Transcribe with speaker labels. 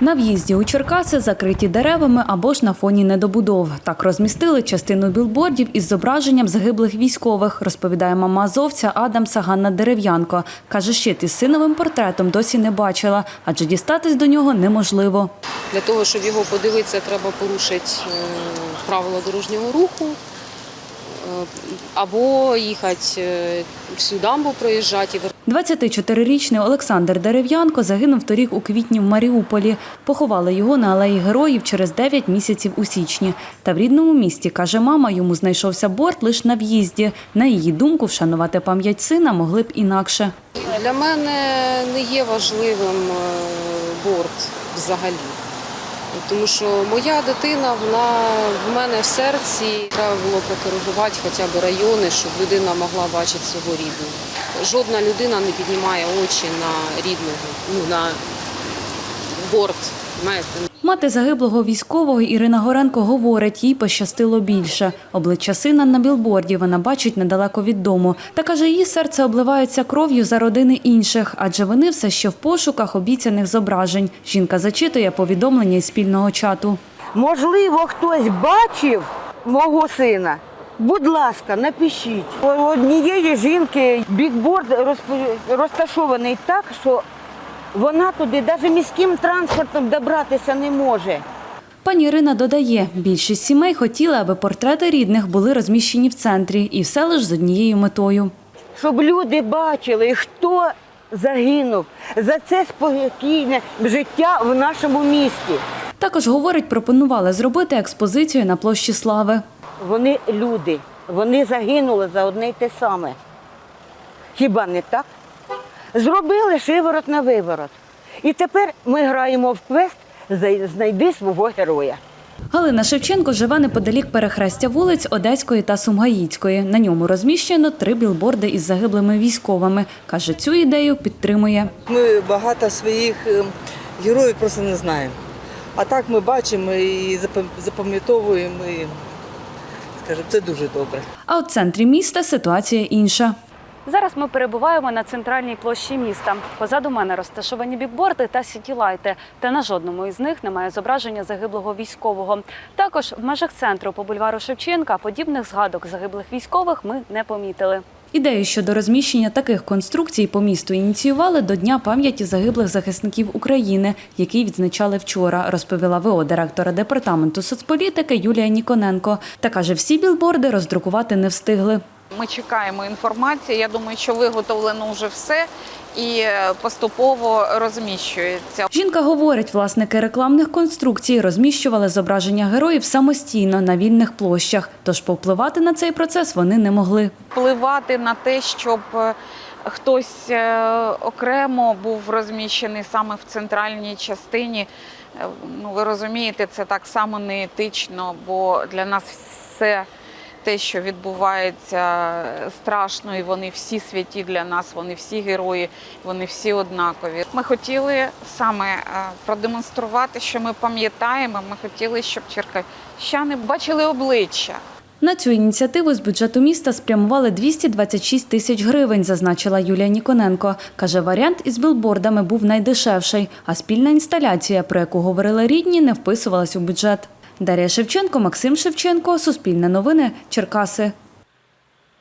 Speaker 1: На в'їзді у Черкаси закриті деревами або ж на фоні недобудов. Так розмістили частину білбордів із зображенням загиблих військових, розповідає мама азовця Адамса Ганна Дерев'янко. Каже, щит із синовим портретом досі не бачила, адже дістатись до нього неможливо.
Speaker 2: Для того, щоб його подивитися, треба порушити е, правила дорожнього руху або їхати е, всю дамбу проїжджати.
Speaker 1: 24-річний Олександр Дерев'янко загинув торік у квітні в Маріуполі. Поховали його на алеї героїв через 9 місяців у січні. Та в рідному місті, каже мама, йому знайшовся борт лише на в'їзді. На її думку, вшанувати пам'ять сина могли б інакше.
Speaker 2: Для мене не є важливим е, борт взагалі. Тому що моя дитина, вона в мене в серці. Треба було прокоригувати хоча б райони, щоб людина могла бачити свого рідного. Жодна людина не піднімає очі на рідного, ну на борт. Знаєте.
Speaker 1: Мати загиблого військового Ірина Горенко говорить, їй пощастило більше. Обличчя сина на білборді вона бачить недалеко від дому. Та каже, її серце обливається кров'ю за родини інших, адже вони все ще в пошуках обіцяних зображень. Жінка зачитує повідомлення із спільного чату.
Speaker 3: Можливо, хтось бачив мого сина. Будь ласка, напишіть. У однієї жінки бікборд розташований так, що вона туди навіть міським транспортом добратися не може.
Speaker 1: Пані Ірина додає, більшість сімей хотіли, аби портрети рідних були розміщені в центрі, і все лише з однією метою.
Speaker 3: Щоб люди бачили, хто загинув за це спокійне життя в нашому місті.
Speaker 1: Також говорить, пропонували зробити експозицію на площі Слави.
Speaker 3: Вони люди, вони загинули за одне й те саме. Хіба не так? Зробили шиворот на виворот. І тепер ми граємо в квест «Зай- Знайди свого героя.
Speaker 1: Галина Шевченко живе неподалік перехрестя вулиць Одеської та Сумгаїцької. На ньому розміщено три білборди із загиблими військовими. Каже, цю ідею підтримує.
Speaker 4: Ми багато своїх е, героїв просто не знаємо. А так ми бачимо і запам- запам'ятовуємо, і скажімо, це дуже добре.
Speaker 1: А у центрі міста ситуація інша. Зараз ми перебуваємо на центральній площі міста. Позаду мене розташовані бікборди та сітілайти. Та на жодному із них немає зображення загиблого військового. Також в межах центру по бульвару Шевченка подібних згадок загиблих військових ми не помітили. Ідею щодо розміщення таких конструкцій по місту ініціювали до Дня пам'яті загиблих захисників України, який відзначали вчора, розповіла ВО директора департаменту соцполітики Юлія Ніконенко. Та каже, всі білборди роздрукувати не встигли.
Speaker 5: Ми чекаємо інформації. Я думаю, що виготовлено вже все і е, поступово розміщується.
Speaker 1: Жінка говорить, власники рекламних конструкцій розміщували зображення героїв самостійно на вільних площах, тож повпливати на цей процес вони не могли.
Speaker 5: Впливати на те, щоб е, хтось е, окремо був розміщений саме в центральній частині. Ну ви розумієте, це так само неетично, бо для нас все. Те, що відбувається страшно, і вони всі святі для нас, вони всі герої, вони всі однакові. Ми хотіли саме е, продемонструвати, що ми пам'ятаємо. Ми хотіли, щоб черкащани бачили обличчя.
Speaker 1: На цю ініціативу з бюджету міста спрямували 226 тисяч гривень, зазначила Юлія Ніконенко. Каже, варіант із білбордами був найдешевший, а спільна інсталяція, про яку говорили рідні, не вписувалась у бюджет. Дар'я Шевченко, Максим Шевченко, Суспільне новини, Черкаси.